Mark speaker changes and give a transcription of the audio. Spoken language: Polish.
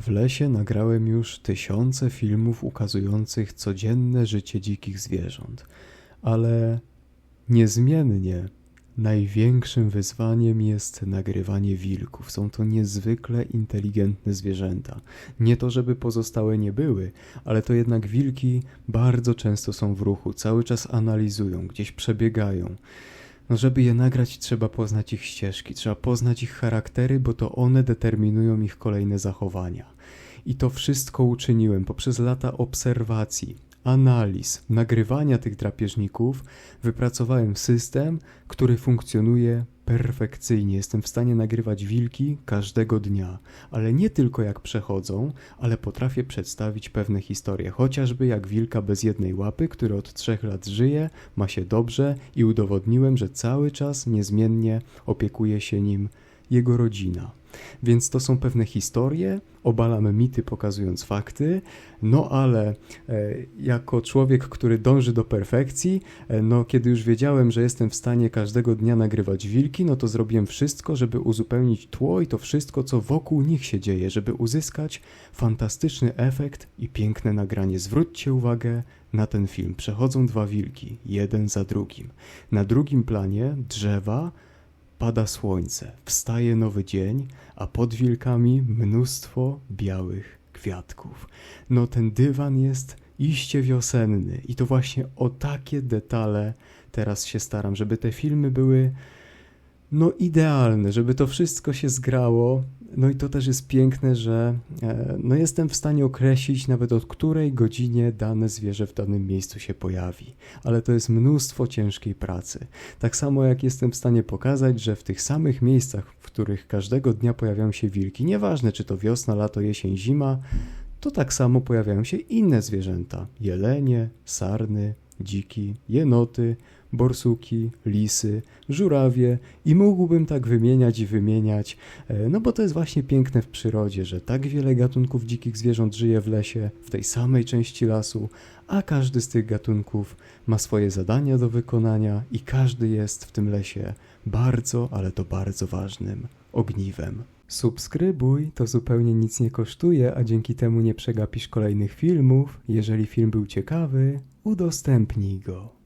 Speaker 1: W lesie nagrałem już tysiące filmów ukazujących codzienne życie dzikich zwierząt, ale niezmiennie największym wyzwaniem jest nagrywanie wilków. Są to niezwykle inteligentne zwierzęta. Nie to, żeby pozostałe nie były, ale to jednak wilki bardzo często są w ruchu, cały czas analizują, gdzieś przebiegają. No, żeby je nagrać, trzeba poznać ich ścieżki, trzeba poznać ich charaktery, bo to one determinują ich kolejne zachowania. I to wszystko uczyniłem poprzez lata obserwacji, analiz, nagrywania tych drapieżników. Wypracowałem system, który funkcjonuje perfekcyjnie. Jestem w stanie nagrywać wilki każdego dnia, ale nie tylko jak przechodzą, ale potrafię przedstawić pewne historie, chociażby jak wilka bez jednej łapy, który od trzech lat żyje, ma się dobrze i udowodniłem, że cały czas niezmiennie opiekuje się nim jego rodzina. Więc to są pewne historie, obalamy mity pokazując fakty, no ale e, jako człowiek, który dąży do perfekcji, e, no kiedy już wiedziałem, że jestem w stanie każdego dnia nagrywać wilki, no to zrobiłem wszystko, żeby uzupełnić tło i to wszystko, co wokół nich się dzieje, żeby uzyskać fantastyczny efekt i piękne nagranie. Zwróćcie uwagę na ten film. Przechodzą dwa wilki, jeden za drugim. Na drugim planie drzewa, Pada słońce, wstaje nowy dzień, a pod wilkami mnóstwo białych kwiatków. No ten dywan jest iście wiosenny i to właśnie o takie detale teraz się staram, żeby te filmy były no idealne, żeby to wszystko się zgrało. No i to też jest piękne, że e, no jestem w stanie określić nawet od której godzinie dane zwierzę w danym miejscu się pojawi. Ale to jest mnóstwo ciężkiej pracy. Tak samo jak jestem w stanie pokazać, że w tych samych miejscach, w których każdego dnia pojawiają się wilki, nieważne czy to wiosna, lato, jesień, zima, to tak samo pojawiają się inne zwierzęta: jelenie, sarny, dziki, jenoty, borsuki, lisy, żurawie i mógłbym tak wymieniać i wymieniać, e, no bo to jest właśnie piękne w przyrodzie, że tak wiele gatunków dzikich zwierząt żyje w lesie, w tej samej części lasu, a każdy z tych gatunków ma swoje zadania do wykonania i każdy jest w tym lesie bardzo, ale to bardzo ważnym ogniwem. Subskrybuj, to zupełnie nic nie kosztuje, a dzięki temu nie przegapisz kolejnych filmów. Jeżeli film był ciekawy, udostępnij go.